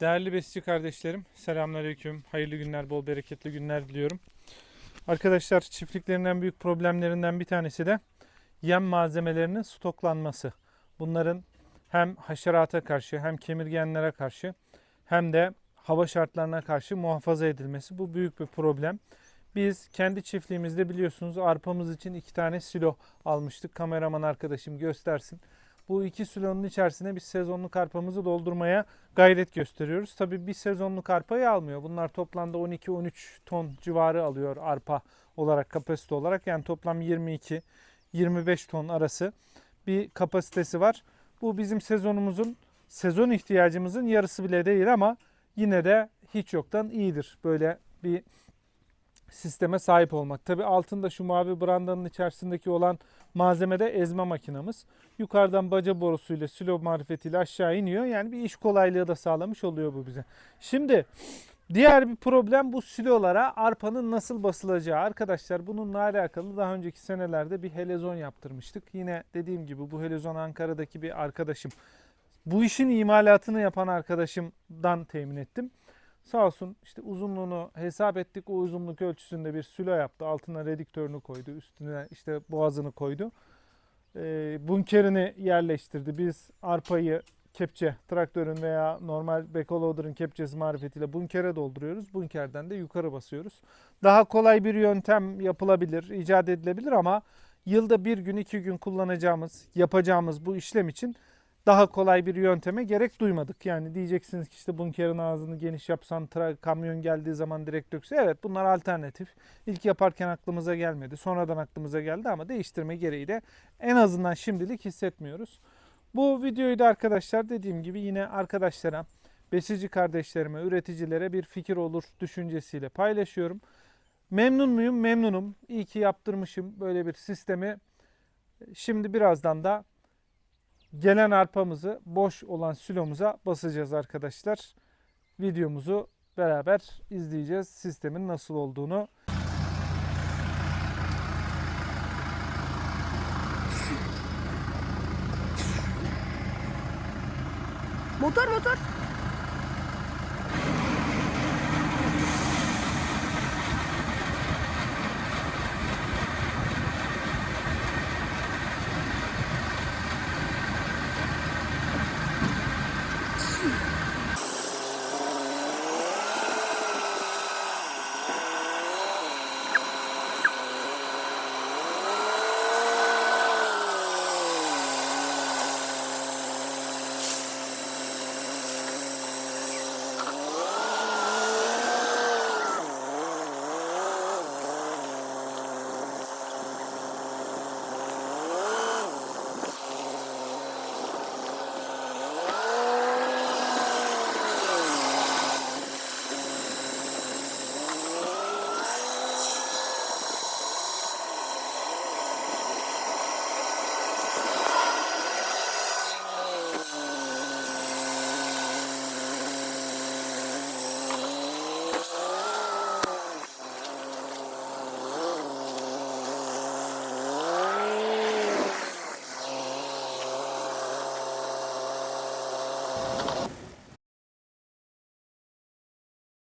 Değerli besici kardeşlerim, selamünaleyküm. Hayırlı günler, bol bereketli günler diliyorum. Arkadaşlar çiftliklerin en büyük problemlerinden bir tanesi de yem malzemelerinin stoklanması. Bunların hem haşerata karşı hem kemirgenlere karşı hem de hava şartlarına karşı muhafaza edilmesi. Bu büyük bir problem. Biz kendi çiftliğimizde biliyorsunuz arpamız için iki tane silo almıştık. Kameraman arkadaşım göstersin. Bu iki silonun içerisine biz sezonluk arpamızı doldurmaya gayret gösteriyoruz. Tabii bir sezonluk arpayı almıyor. Bunlar toplamda 12-13 ton civarı alıyor arpa olarak kapasite olarak. Yani toplam 22-25 ton arası bir kapasitesi var. Bu bizim sezonumuzun sezon ihtiyacımızın yarısı bile değil ama yine de hiç yoktan iyidir. Böyle bir sisteme sahip olmak. Tabi altında şu mavi brandanın içerisindeki olan malzemede ezme makinamız. Yukarıdan baca borusuyla silo marifetiyle aşağı iniyor. Yani bir iş kolaylığı da sağlamış oluyor bu bize. Şimdi diğer bir problem bu silolara arpanın nasıl basılacağı. Arkadaşlar bununla alakalı daha önceki senelerde bir helezon yaptırmıştık. Yine dediğim gibi bu helezon Ankara'daki bir arkadaşım. Bu işin imalatını yapan arkadaşımdan temin ettim. Sağ olsun işte uzunluğunu hesap ettik. O uzunluk ölçüsünde bir sülo yaptı. Altına rediktörünü koydu. Üstüne işte boğazını koydu. Ee, bunkerini yerleştirdi. Biz arpayı kepçe, traktörün veya normal backloader'ın kepçesi marifetiyle bunkere dolduruyoruz. Bunkerden de yukarı basıyoruz. Daha kolay bir yöntem yapılabilir, icat edilebilir ama yılda bir gün, iki gün kullanacağımız, yapacağımız bu işlem için daha kolay bir yönteme gerek duymadık. Yani diyeceksiniz ki işte bunkerin ağzını geniş yapsan tra- kamyon geldiği zaman direkt dökse. Evet bunlar alternatif. İlk yaparken aklımıza gelmedi. Sonradan aklımıza geldi ama değiştirme gereği de en azından şimdilik hissetmiyoruz. Bu videoyu da arkadaşlar dediğim gibi yine arkadaşlara, besici kardeşlerime, üreticilere bir fikir olur düşüncesiyle paylaşıyorum. Memnun muyum? Memnunum. İyi ki yaptırmışım böyle bir sistemi. Şimdi birazdan da gelen arpamızı boş olan silomuza basacağız arkadaşlar. Videomuzu beraber izleyeceğiz. Sistemin nasıl olduğunu. Motor motor.